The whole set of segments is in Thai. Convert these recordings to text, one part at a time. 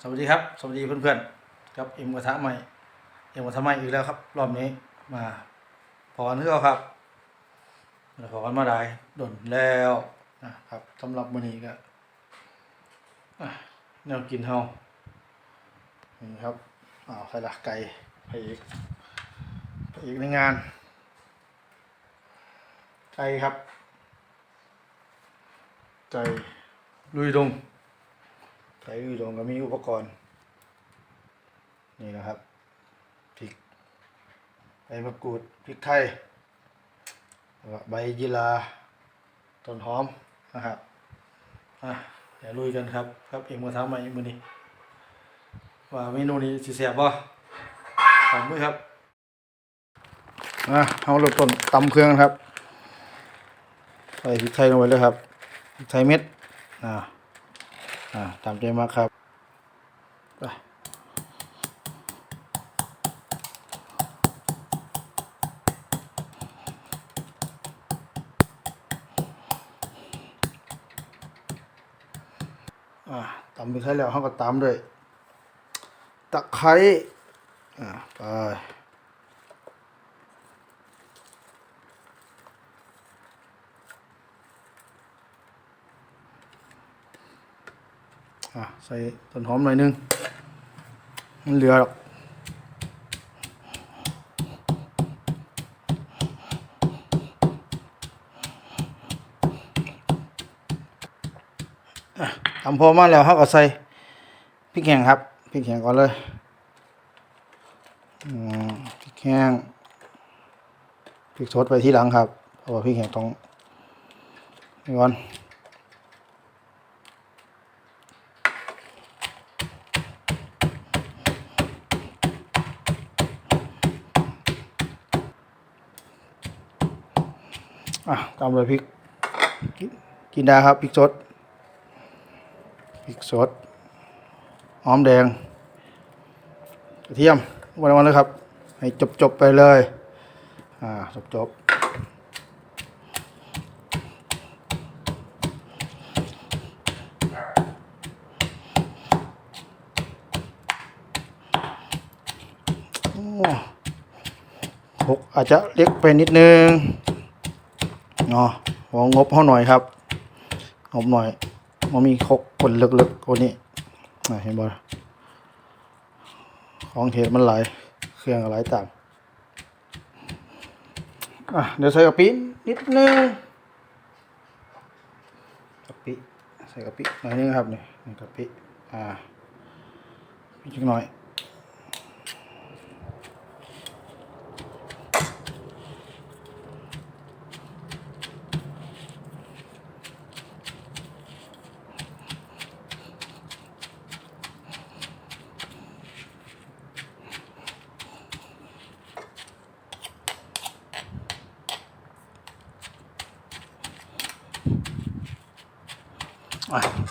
สวัสดีครับ สวัสดีเพื่อนๆครับเอ็มกระทะใหม่เอ็มกระทะใหม่อีกแล้วครับ รอบนี้มาพอนเพื่อครับมาพอกันมาได้ดนแล้วนะครับสำหรับมื้อนี้ก็อะแนวกินเฮานี่ครับอ้าวใครละไก่ไปอีกไปอีกในงานไก่ครับไก่ลุยดง ไก่ลุยดงก็มีอุปกรณ์ นี่นะครับพริกใบมะกรูดพริกไทยใบยีราต้นหอมนะครับอะเดี๋ยวลุยกันครับ ครับเอ็มกระทำใหม่มือนี้ว่าเมนูนี้สิเสียบบ่ขอบมือครับอะเอาเริ่มต้นตำเครื่องครับใส่พริกไทยลงไปเลยครับพริกไทยเม็ดอ่า อ่าตามใจมาครับไปอ่าตำพริกไทยแล้วเขาก็ตามด้วยตะไคร้อ่าไป อะใส่ต้นหอมหน่อยนึง มันเหลือหรอกทำพอมาแล้วเขาก็ใส่พริกแห้งครับพริกแห้งก่อนเลยพริกแห้งพริกสดไปที่หลังครับเพราะว่าพริกแห้งต้องนี่ก่อน อะ ตามด้วยพริก กินได้ครับพริกสดพริกสดหอมแดงกระเทียมวันวันเลยครับ ให้จบจบไปเลย อ่าจบจบหกอาจจะเล็กไปนิดนึง เนาะของงบเขาหน่อยครับ งบหน่อยมันมีคกคนลึกๆคนนี้เห็นบ่ของเทศมันหลายเครื่องหลายต่างเดี๋ยวใส่กะปินิดนึงกะปิใส่กะปิหน่อยนึงครับนี่นี่กะปิอ่าอีกหน่อย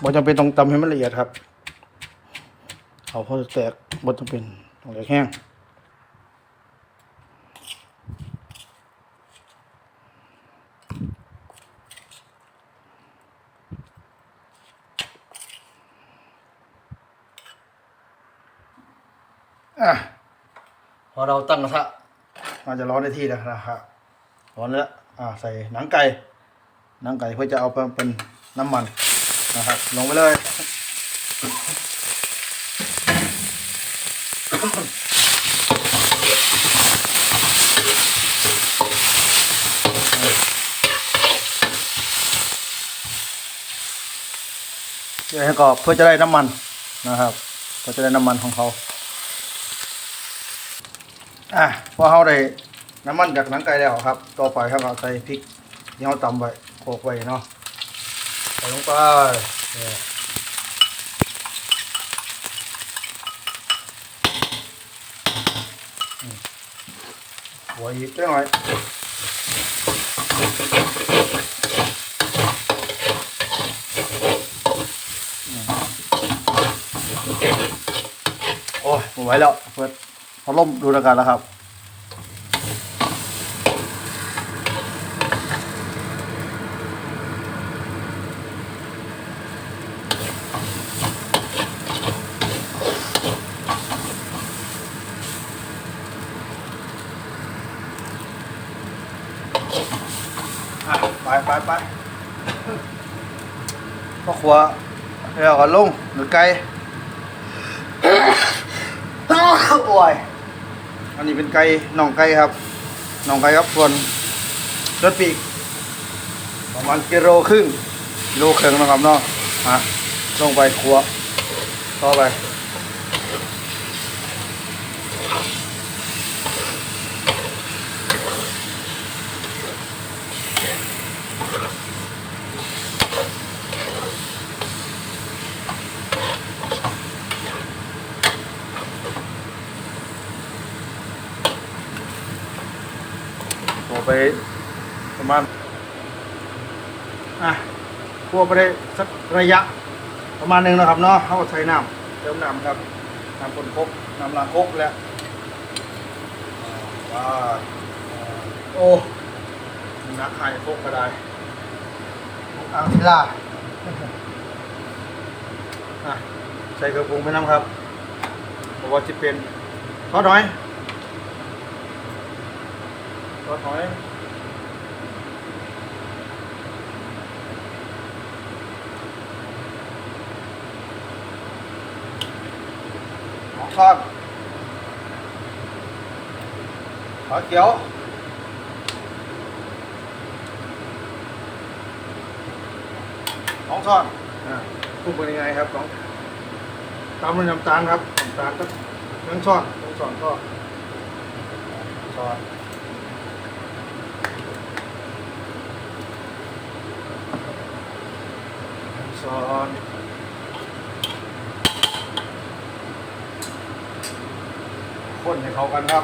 บ่จำเป็นต้องตำให้มันละเอียดครับ เอาพอแตกบ่จำเป็นต้องเหลือแห้งอะพอเราตั้งกระทะมันจะร้อนได้ที่แล้วนะครับร้อนแล้วอ่าใส่หนังไก่หนังไก่เพื่อจะเอาไปเป็นน้ำมัน นะครับ ลงไปเลยเพื่อให้กรอบเพื่อจะได้น้ำมันนะครับเพื่อจะได้น้ำมันของเขาอะพอเขาได้น้ำมันจากหนังไก่แล้วครับ ต่อไปครับเราใส่พริกที่เราตำไว้โขกไว้เนาะ ส่ลงไปเนี่ยหัวอีกได้หน่อยอืมโอ้ยไม่ไหวแล้วเปิดพัดลมดูแล้วกันแล้วครับ อ ไปไปพ่อครัวเดี๋ยวก่อนลงหรือไก่โอ้ยอันนี้เป็นไก่น่องไก่ครับน่องไก่ครับส่วนรสปีกประมาณกิโลครึ่งโลครึ่งนะครับเนาะฮะลงไปครัวต่อไป ไปประมาณอะคั่วไปได้สักระยะประมาณหนึ่งนะครับเนาะเขาก็ใช้น้ำเติมน้ำครับน้ำคนคกน้ำลางคกแล้วอ่าว้าวโอ้นักไข่คกก็ได้อ่างศิลาอะใส่กระปุกไปน้ำครับเพราะว่าจะเป็นทอดหน่อย ทอดหน่อยหอมทอดหอเขียวหอมทอดอ่าปรุงเป็นยังไงครับของตามด้วยน้ำตาลครับน้ำตาลก็ทั้งช้อนทั้งช้อนก็ช้อนช้อน คนให้เขากันครับ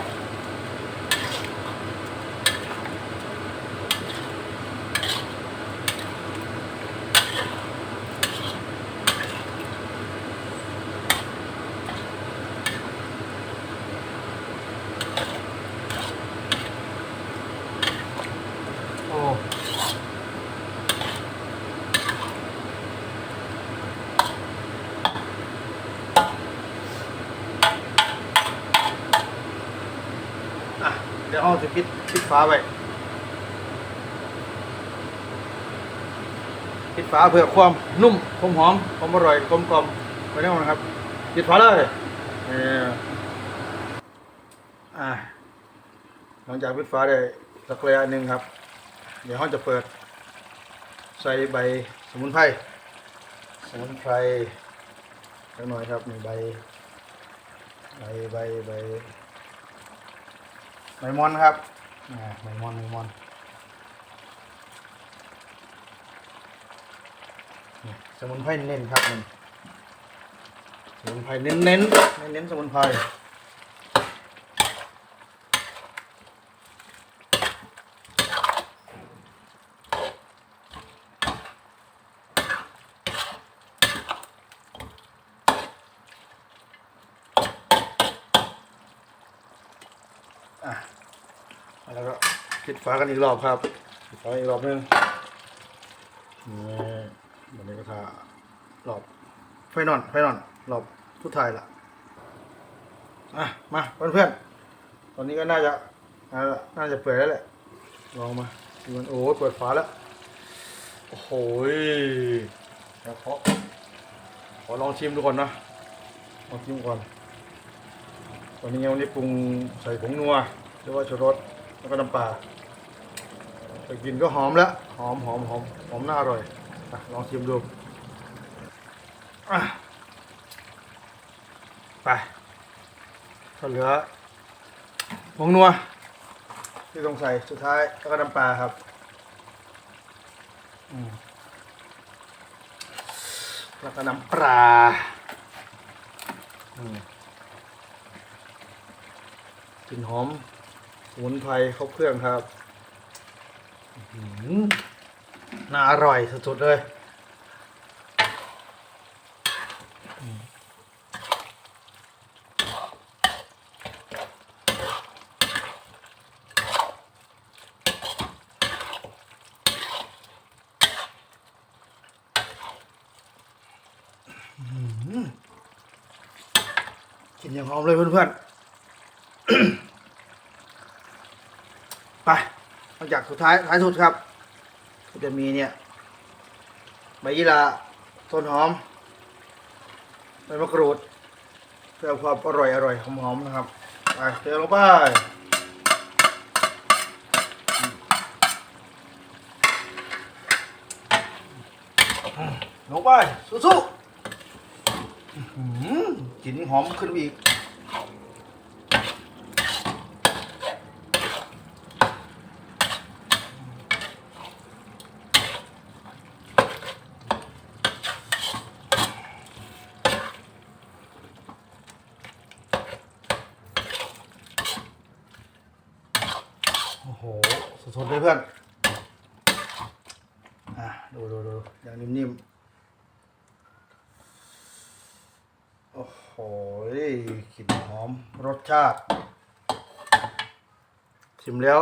เดี๋ยวเราจะปิดปิดฝาไว้ปิดฝาเพื่อความนุ่มความหอมความอร่อยกลมกล่อมไปแน่นอนครับปิดฝาเลยเอออะหลังจากปิดฝาได้สักระยะหนึ่งครับ เดี๋ยวเราจะเปิด ใส่ใบสมุนไพรสมุนไพรสักหน่อยครับมีใบใบใบใบ ใบมอนครับใบมอนใบมอนสมุนไพรเน้นครับมันสมุนไพรเน้นเน้นเน้นเน้นสมุนไพร อะแล้วก็ ปากันอีกรอบครับปิดฝาอีกรอบหนึงนี่วันนี้ก็ทารอบไฟนอนไฟนอนรอบทุดท้ายละอะมาเพื่อนๆตอนนี้ก็น่าจะน่าจะเปิดแล้วแหละลองมาดูมันโอ้เปิดฝาแล้วโอ้โหยเดี๋ยวขอขอลองชิมดูก่อนนะลองชิมก่อนตอนนี้ยังไม่ได้ปรุงใส่ผงนัวหรือว่าชูรสแล้วก็น้ำปลา ไปกินก็หอมแล้ว หอมหอมหอมหอมน่าอร่อยอลองชิมดูไปก็เหลือผงนัว ที่ต้องใส่สุดท้ายแล้วก็น้ำปลาครับแล้วก็น้ำปลาอืมกลิ่นหอมสมุนไพรครบเครื่องครับ น่าอร่อยสุดๆเลยกลินอย่างหอมเลยเพื่อนๆ ไป หลังจากสุดท้ายท้ายสุดครับก็จะมีเนี่ยใบยี่ราต้นหอมใบมะกรูดเพื่อความอร่อยอร่อยหอมๆนะครับไปเทลงไปลงไปสู้ๆอื้อหือกลิ่นหอมขึ้นอีก โอ้โห สดๆเลยเพื่อน อะ ดูดูดูอย่างนิ่มๆ โอ้โหกลิ่นหอมรสชาติชิมแล้ว